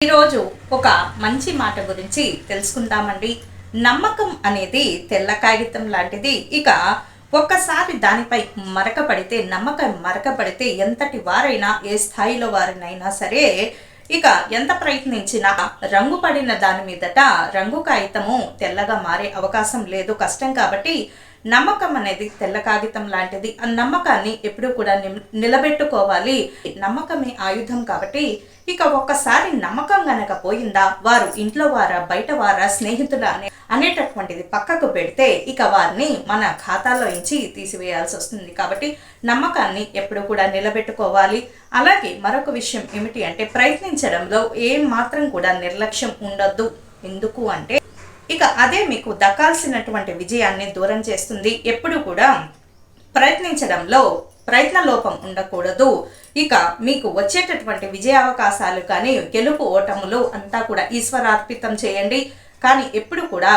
ఈరోజు ఒక మంచి మాట గురించి తెలుసుకుందామండి. నమ్మకం అనేది తెల్ల కాగితం లాంటిది. ఇక ఒక్కసారి దానిపై మరక పడితే నమ్మకం మరక పడితే ఎంతటి వారైనా ఏ స్థాయిలో వారినైనా సరే ఇక ఎంత ప్రయత్నించినా రంగు పడిన దాని మీదట రంగు కాగితము తెల్లగా మారే అవకాశం లేదు కష్టం కాబట్టి నమ్మకం అనేది తెల్ల కాగితం లాంటిది. ఆ నమ్మకాన్ని ఎప్పుడూ కూడా నిమ్- నిలబెట్టుకోవాలి. నమ్మకమే ఆయుధం కాబట్టి ఇక ఒక్కసారి నమ్మకం గనక పోయిందా వారు ఇంట్లో వారా బయట వారా స్నేహితుల అనే అనేటటువంటిది పక్కకు పెడితే ఇక వారిని మన ఖాతాలో నుంచి తీసివేయాల్సి వస్తుంది. కాబట్టి నమ్మకాన్ని ఎప్పుడు కూడా నిలబెట్టుకోవాలి. అలాగే మరొక విషయం ఏమిటి అంటే ప్రయత్నించడంలో ఏం మాత్రం కూడా నిర్లక్ష్యం ఉండొద్దు. ఎందుకు అంటే ఇక అదే మీకు దక్కాల్సినటువంటి విజయాన్ని దూరం చేస్తుంది. ఎప్పుడు కూడా ప్రయత్నించడంలో ప్రయత్న లోపం ఉండకూడదు. ఇక మీకు వచ్చేటటువంటి విజయావకాశాలు కానీ గెలుపు ఓటములు అంతా కూడా ఈశ్వరార్పితం చేయండి. కానీ ఎప్పుడు కూడా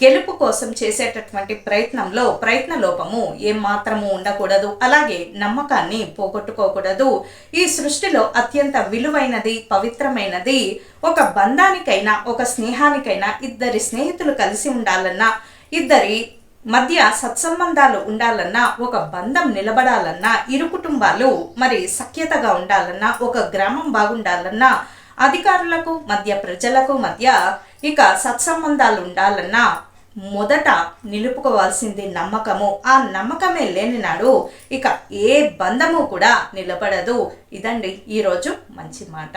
గెలుపు కోసం చేసేటటువంటి ప్రయత్నంలో ప్రయత్న లోపము ఏమాత్రము ఉండకూడదు. అలాగే నమ్మకాన్ని పోగొట్టుకోకూడదు. ఈ సృష్టిలో అత్యంత విలువైనది పవిత్రమైనది ఒక బంధానికైనా ఒక స్నేహానికైనా ఇద్దరి స్నేహితులు కలిసి ఉండాలన్నా ఇద్దరి మధ్య సత్సంబంధాలు ఉండాలన్నా ఒక బంధం నిలబడాలన్నా ఇరు కుటుంబాలు మరి సఖ్యతగా ఉండాలన్నా ఒక గ్రామం బాగుండాలన్నా అధికారులకు మధ్య ప్రజలకు మధ్య ఇక సత్సంబంధాలు ఉండాలన్నా మొదట నిలుపుకోవాల్సింది నమ్మకము. ఆ నమ్మకమే లేని నాడు ఇక ఏ బంధము కూడా నిలబడదు. ఇదండి ఈరోజు మంచి మాట.